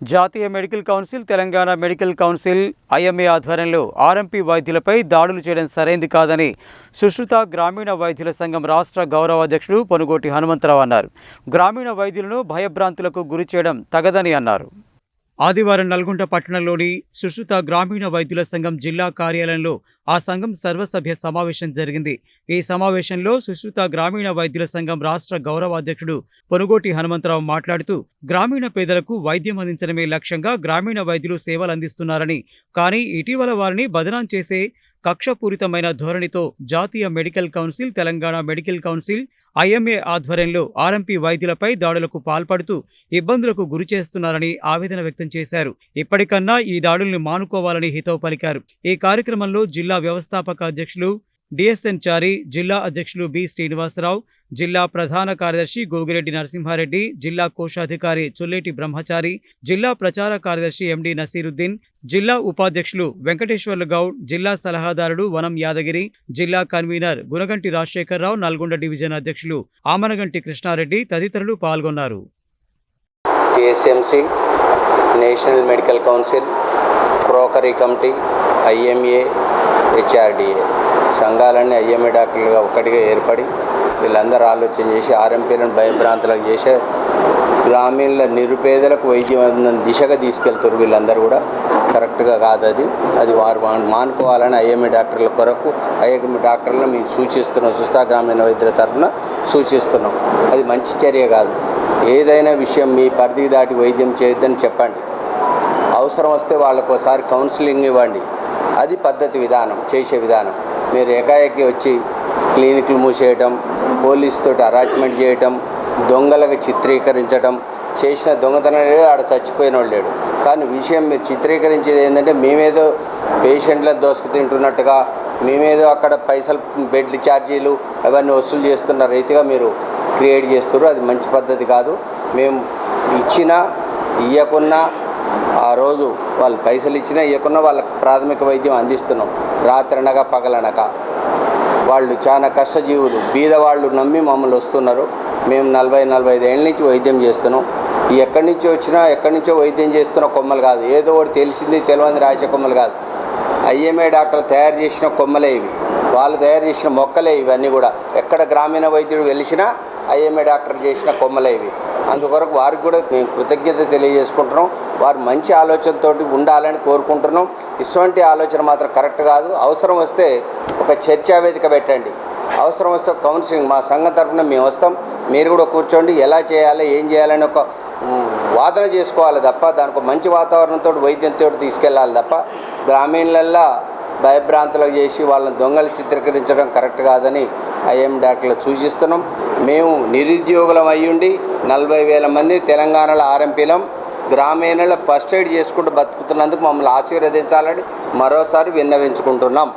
జాతీయ medical council Telangana medical council IMA ఆధ్వర్యంలో RMP వైద్యులపై దాడులు చేయడం సరైంది కాదని సుశ్రుత గ్రామీణ వైద్యుల సంఘం రాష్ట్ర గౌరవ అధ్యక్షుడు పొనుగోటి హనుమంతరావు అన్నారు. గ్రామీణ వైద్యులను భయభ్రాంతులకు గురి చేయడం తగదని అన్నారు. ఆదివారం నల్గొండ పట్టణంలోని సుశ్రుత గ్రామీణ వైద్యుల సంఘం జిల్లా కార్యాలయంలో ఆ సంఘం సర్వసభ్య సమావేశం జరిగింది. ఈ సమావేశంలో సుశ్రుత గ్రామీణ వైద్యుల సంఘం రాష్ట్ర గౌరవ అధ్యక్షుడు పొనుగోటి హనుమంతరావు మాట్లాడుతూ గ్రామీణ పేదలకు వైద్యం అందించడమే లక్ష్యంగా గ్రామీణ వైద్యులు సేవలు అందిస్తున్నారని కానీ ఇటీవల వారిని బదనాం చేసే కక్షపూరితమైన ధోరణితో జాతీయ medical council Telangana medical council IMA ఆధ్వర్యంలో ఆర్ఎంపీ వైద్యులపై దాడులకు పాల్పడుతూ ఇబ్బందులకు గురి చేస్తున్నారని ఆవేదన వ్యక్తం చేశారు. ఇప్పటికన్నా ఈ దాడుల్ని మానుకోవాలని హితవు పలికారు. ఈ కార్యక్రమంలో జిల్లా వ్యవస్థాపక అధ్యక్షులు డిఎస్ఎన్ చారి జిల్లా అధ్యక్షులు బి శ్రీనివాసరావు జిల్లా ప్రధాన కార్యదర్శి గోగిరెడ్డి నరసింహారెడ్డి జిల్లా కోశాధికారి చొల్లేటి బ్రహ్మచారి జిల్లా ప్రచార కార్యదర్శి ఎండి నసీరుద్దీన్ జిల్లా ఉపాధ్యక్షులు వెంకటేశ్వర్లు గౌడ్ జిల్లా సలహాదారుడు వనం యాదగిరి జిల్లా కన్వీనర్ గునగంటి రాజశేఖరరావు నల్గొండ డివిజన్ అధ్యక్షులు ఆమనగంటి కృష్ణారెడ్డి తదితరులు పాల్గొన్నారు. TSMC national medical council quackery committee IMA HRDA సంఘాలన్నీ ఐఎంఏ డాక్టర్లుగా ఒక్కటిగా ఏర్పడి వీళ్ళందరూ ఆలోచన చేసి ఆర్ఎంపీలను భయభ్రాంతులకు చేసే గ్రామీణ నిరుపేదలకు వైద్యం దిశగా తీసుకెళ్తారు వీళ్ళందరూ కూడా. కరెక్ట్గా కాదు అది. అది వారు మానుకోవాలని ఐఎంఏ డాక్టర్ల కొరకు ఐఎంఏ డాక్టర్లను మేము సూచిస్తున్నాం. సుస్థా గ్రామీణ వైద్యుల తరఫున సూచిస్తున్నాం. అది మంచి చర్య కాదు. ఏదైనా విషయం మీ పరిధి దాటి వైద్యం చేయొద్దని చెప్పండి. అవసరం వస్తే వాళ్ళకు ఒకసారి కౌన్సిలింగ్ ఇవ్వండి. అది పద్ధతి విధానం చేసే విధానం. మీరు ఏకాఏకి వచ్చి క్లినిక్లు మూసేయటం పోలీసుతో అరాచ్మెంట్ చేయటం దొంగలకు చిత్రీకరించడం చేసిన దొంగతనం లేడు ఆడ చచ్చిపోయిన వాడు లేడు. కానీ విషయం మీరు చిత్రీకరించేది ఏంటంటే మేమేదో పేషెంట్ల దోసుకు తింటున్నట్టుగా మేమేదో అక్కడ పైసలు బెడ్లు ఛార్జీలు అవన్నీ వసూలు చేస్తున్న రీతిగా మీరు క్రియేట్ చేస్తారు అది మంచి పద్ధతి కాదు. మేము ఇచ్చిన ఇవ్వకున్నా ఆ రోజు వాళ్ళు పైసలు ఇచ్చినా ఇవ్వకున్నా వాళ్ళకి ప్రాథమిక వైద్యం అందిస్తున్నాం. రాత్రనగా పగలనక. వాళ్ళు చాలా కష్టజీవులు. బీద వాళ్ళు నమ్మి మమ్మల్ని వస్తున్నారు. మేము నలభై నలభై ఐదేళ్ళ నుంచి వైద్యం చేస్తున్నాం. ఎక్కడి నుంచి వచ్చినా ఎక్కడి నుంచో వైద్యం చేస్తున్న కొమ్మలు కాదు. ఏదో ఒకటి తెలిసింది తెలియని రాసే కొమ్మలు కాదు. ఐఎంఏ డాక్టర్లు తయారు చేసిన కొమ్మలే ఇవి. వాళ్ళు తయారు చేసిన మొక్కలే ఇవన్నీ కూడా. ఎక్కడ గ్రామీణ వైద్యుడు వెలిసినా ఐఎంఏ డాక్టర్ చేసిన కొమ్మలే ఇవి. అందువరకు వారికి కూడా మేము కృతజ్ఞత తెలియజేసుకుంటున్నాం. వారు మంచి ఆలోచనతోటి ఉండాలని కోరుకుంటున్నాం. ఇటువంటి ఆలోచన మాత్రం కరెక్ట్ కాదు. అవసరం వస్తే ఒక చర్చా వేదిక పెట్టండి. అవసరం వస్తే కౌన్సిలింగ్ మా సంఘం తరఫున మేము వస్తాం. మీరు కూడా కూర్చోండి. ఎలా చేయాలి ఏం చేయాలని ఒక వాదన చేసుకోవాలి తప్ప దానికి ఒక మంచి వాతావరణంతో వైద్యంతో తీసుకెళ్ళాలి తప్ప గ్రామీణలల్లో భయభ్రాంతులకు చేసి వాళ్ళని దొంగలు చిత్రీకరించడం కరెక్ట్ కాదని ఐఎం డాక్టర్లు సూచిస్తున్నాం. మేము నిరుద్యోగులం అయ్యుండి నలభై వేల మంది తెలంగాణలో ఆర్ఎంపీలం గ్రామీణలో ఫస్ట్ ఎయిడ్ చేసుకుంటూ బతుకుతున్నందుకు మమ్మల్ని ఆశీర్వదించాలని మరోసారి విన్నవించుకుంటున్నాం.